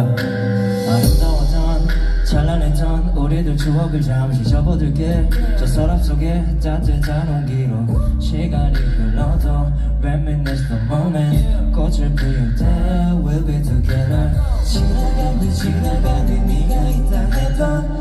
아름다웠던 찬란했던 우리들 추억을 잠시 접어들게. 저 서랍 속에 따뜻한 온기로 시간이 흘러도 Let me miss the moment. 꽃을 피울 때 We'll be together. 지나간 듯 지나간 듯 네가 있다 해도